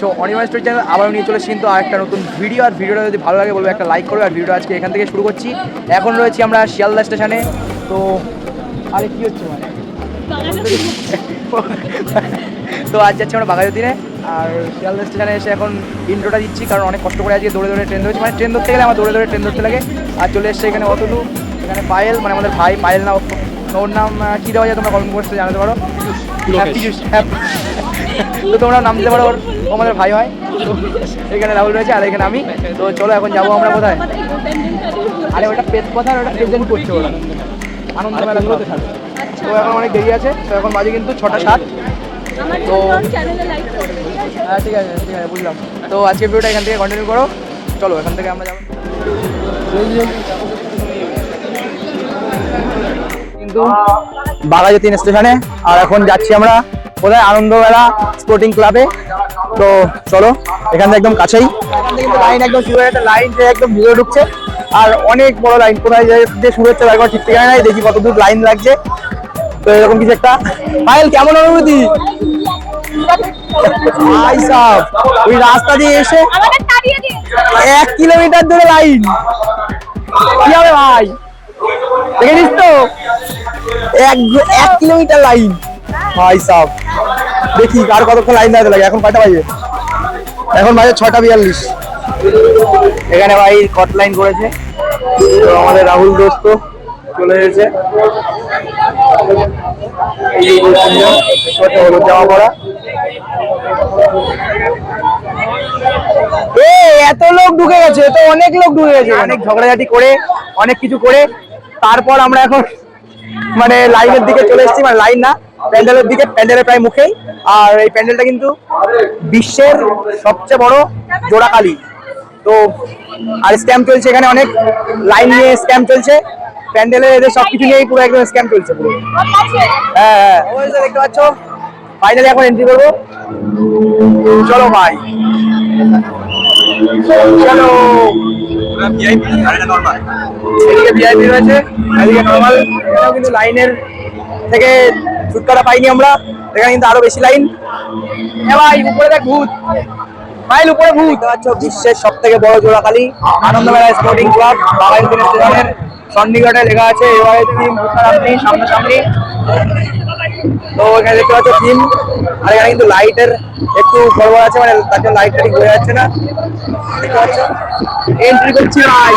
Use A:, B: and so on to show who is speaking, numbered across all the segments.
A: দেখছ Anima story channel আবার নিয়ে চলে এসেছি আর একটা নতুন ভিডিও আর ভিডিওটা যদি ভালো লাগে বলব একটা লাইক করবে আর ভিডিও আজকে এখান থেকে শুরু করছি। এখন রয়েছি আমরা শিয়ালদা স্টেশনে। তো আরে কি হচ্ছে মানে? তো আজ যাচ্ছি আমরা বাঘাযতীনে আর শিয়ালদা স্টেশনে এসে এখন ইন্ট্রোটা দিচ্ছি কারণ অনেক কষ্ট করে আজকে দৌড়ে দৌড়ে ট্রেন ধরেছি। মানে ট্রেন ধরতে গেলে আমার দৌড়ে দৌড়ে ট্রেন ধরতে লাগে। আর চলে এসছে এখানে অতলু এখানে পায়েল মানে আমাদের ভাই পায়েল না ওর- নাম কী দেওয়া যায় তোমরা কমেন্ট বক্সে জানাতে পারো। তো তোমরা নাম দিতে পারো ওর। আমাদের ভাই হয়। তো এখানে রাহুল রয়েছে আর এখানে আমি। তো চলো এখন যাব আমরা কোথায়? আরে ওটা পেট কথা ওটা প্রেজেন্ট করছে ওরা। আনন্দ মেলা তো এখন অনেক দেরি আছে। তো এখন বাজে কিন্তু ছটা সাত। তো হ্যাঁ ঠিক আছে ঠিক আছে বুঝলাম। তো আজকে ভিডিওটা এখান থেকে কন্টিনিউ করো। চলো এখান থেকে আমরা যাব। কিন্তু বাঘাযতীন স্টেশনে। আর এখন যাচ্ছি আমরা কোথায়? আনন্দমেলা স্পোর্টিং ক্লাবে। তো চলো, এখান থেকে একদম কাছেই। লাইন একদম শুরু হয়ে লাইন যে একদম ভিড়ে ঢুকছে। আর অনেক বড় লাইন, কোথায় শুরু হচ্ছে একবার ঠিক ঠিকানা নাই, দেখি কত দূর লাইন লাগছে। তো এরকম কিছু একটা। পায়েল কেমন অনুভূতি? ওই রাস্তা দিয়ে এসে এক কিলোমিটার ধরে লাইন। কি হবে ভাই? দেখেছিস তো? এক এক কিলোমিটার লাইন। ভাই সাহ দেখি আর কতক্ষণ লাইন দাঁড়াতে লাগে। এখন কয়টা বাজে? এখন বাজে ছটা বিয়াল্লিশ। এখানে ভাই কট লাইন করেছে। তো আমাদের রাহুল দোস্ত চলে এসেছে। জামা এ এত লোক ঢুকে গেছে তো অনেক লোক ঢুকে গেছে। অনেক ঝগড়াঝাটি করে অনেক কিছু করে। তারপর আমরা এখন মানে লাইনের দিকে চলে এসেছি মানে লাইন না। প্যান্ডেলের দিকে, প্যান্ডেলের প্রায় মুখেই। আর এই প্যান্ডেলটা কিন্তু বিশ্বের সবচেয়ে বড় জোড়াকালী তো, আর স্ক্যাম চলছে এখানে অনেক। লাইন নিয়ে স্ক্যাম চলছে। প্যান্ডেলে এদের সবকিছু নিয়েই পুরো একদম স্ক্যাম চলছে। পুরো হ্যাঁ হ্যাঁ। দেখতে পাচ্ছ ফাইনালি এখন এন্ট্রি করব। চলো ভাই। চলো। এদিকে ভিআইপি রয়েছে, এদিকে নর্মাল কিন্তু লাইনের থেকে ছুটকাটা পাইনি আমরা। এখানে কিন্তু আরও বেশি লাইন ভাই, উপরে দেখ ভূত। মাইল উপরে ভূত। পাচ্ছ, বিশ্বের সব থেকে বড় জোড়াকালী আনন্দমেলা স্পোর্টিং ক্লাব বাবাইপুর স্টেশনের চণ্ডীগড়ে লেখা আছে, এবারে থিম আপনি, সামনাসামনি। তো এখানে দেখতে পাচ্ছ থিম আর এখানে কিন্তু লাইটের একটু গড়বড় আছে মানে তার জন্য লাইটটা ঠিক বোঝা যাচ্ছে না। এন্ট্রি করছি ভাই।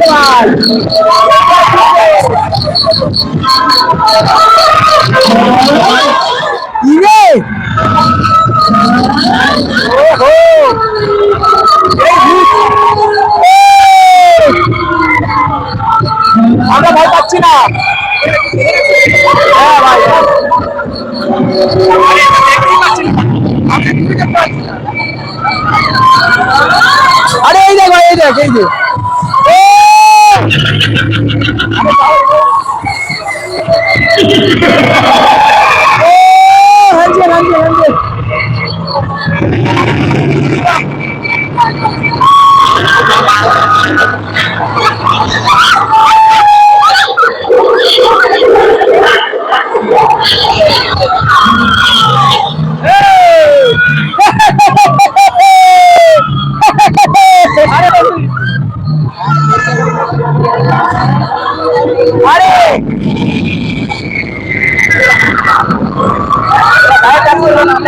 A: Wow. ইরে ওহো! আমরা ভয় পাচ্ছি না হ্যাঁ হ্যাঁ। আরে, এই দেখ ভাই এই দেখ, এই যে হানছে। আরে ये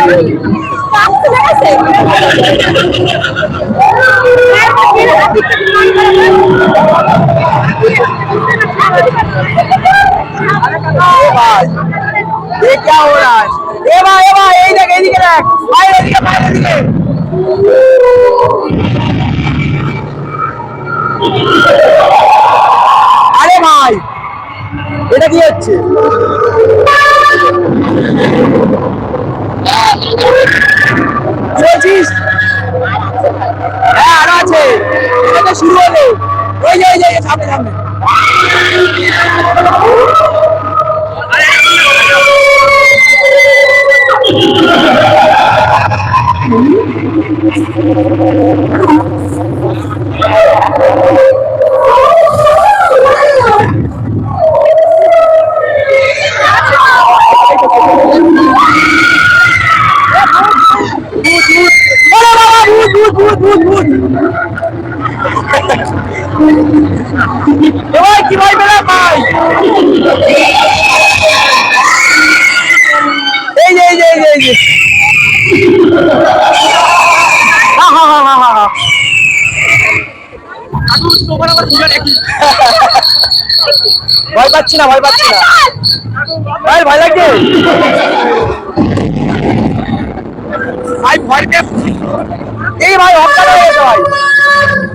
A: क्या हो रहा है ए भाई ए भाई এই দেখ এইদিকে দেখ ভাই এদিকে ভাই এদিকে আরে ভাই এটা কি হচ্ছে চলছিস হ্যাঁ আরও আছে। এটা তো শুরু হলো। ওই যে ওই যে সামনে সামনে। এই যে এই যে হা হা হা হা হা হা ভয় পাচ্ছি না ভয় পাচ্ছি না ভাই ভয় লাগছে ভাই, ভয় পেয়ে এই ভাই অজ্ঞান হয়ে গেছে ভাই।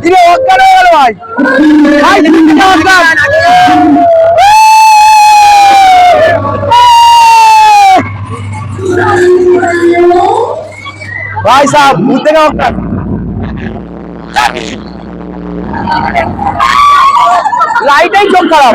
A: দিলে অজ্ঞান হয়ে গেল ভাই ভাই ভাই সাহেব, ভূত থেকে অজ্ঞান লাইটাই চোখ খারাপ।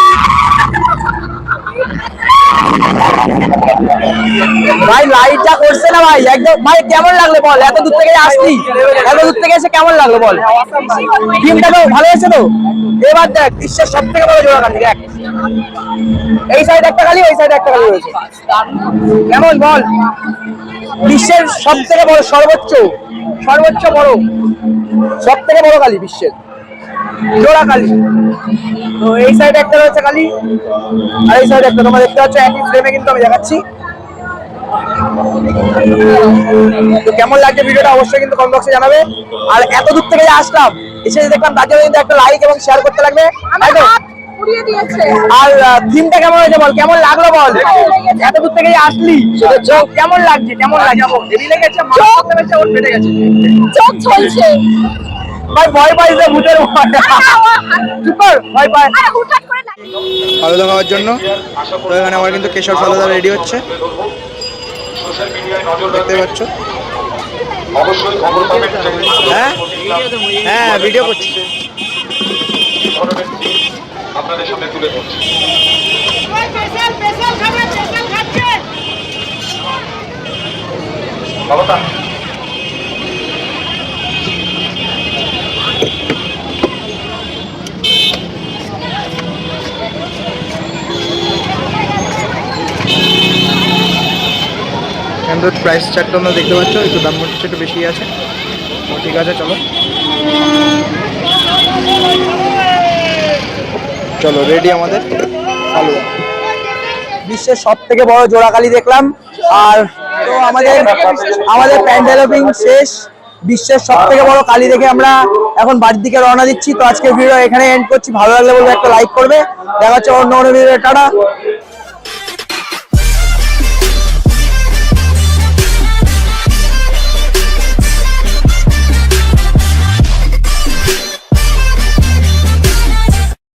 A: ভাই লাইটটা করছে না ভাই, একদম, ভাই, কেমন লাগল বল? এত দূর থেকে আসলি, এত দূর থেকে এসে কেমন লাগল বল? টিমটা তো ভালো হয়েছে তো? এবার দেখ, বিশ্বের সব থেকে বড় জোড়া কালি দেখ। এই সাইড একটা খালি ওই সাইড একটা খালি রয়েছে। কেমন বল? বিশ্বের সব থেকে বড়, সর্বোচ্চ সর্বোচ্চ বড় সব থেকে বড় কালি বিশ্বের। জোড়া কালি তো এই সাইডে একটা রয়েছে কালি আর এই সাইডে একটা তোমরা দেখতে পাচ্ছ একই ফ্রেমে কিন্তু আমি দেখাচ্ছি। তো কেমন লাগছে ভিডিওটা অবশ্যই কিন্তু কমেন্ট বক্সে জানাবে। আর এত দূর থেকে আসলাম এসে দেখলাম তার জন্য কিন্তু একটা লাইক এবং শেয়ার করতে লাগবে। আর থিমটা কেমন হয়েছে বল? কেমন লাগল বল? এত দূর থেকে আসলি। কেমন লাগছে? কেমন লাগছে? গেছে।
B: চোখ ঝলছে।
A: ভাই ভয় পাইছে ভূতের ভয় ফালুদা খাওয়ার জন্য। তো এখানে আমার কিন্তু কেশর ফালুদা রেডি হচ্ছে।
C: সোশ্যাল মিডিয়ায়
A: দেখতে পাচ্ছ। হ্যাঁ? হ্যাঁ ভিডিও করছি।
C: আপনাদের সামনে তুলে ধরছি।
B: স্পেশাল
A: কিন্তু প্রাইস চারটা তোমরা দেখতে পাচ্ছ, একটু দাম হচ্ছে একটু বেশি আছে। ঠিক আছে, চলো। চলো রেডি আমাদের? হালুয়া বিশ্বের সব থেকে বড় জোড়াকালি দেখলাম। আর তো আমাদের আমাদের প্যান্ডেল ওপিং শেষ। বিশ্বের সব থেকে বড় কালি দেখে আমরা এখন বাড়ির দিকে রওনা দিচ্ছি। তো আজকে ভিডিও এখানে এন্ড করছি। ভালো লাগলে বলব একটা লাইক করবে। দেখা হচ্ছে অন্য অন্য ভিডিও টাটা।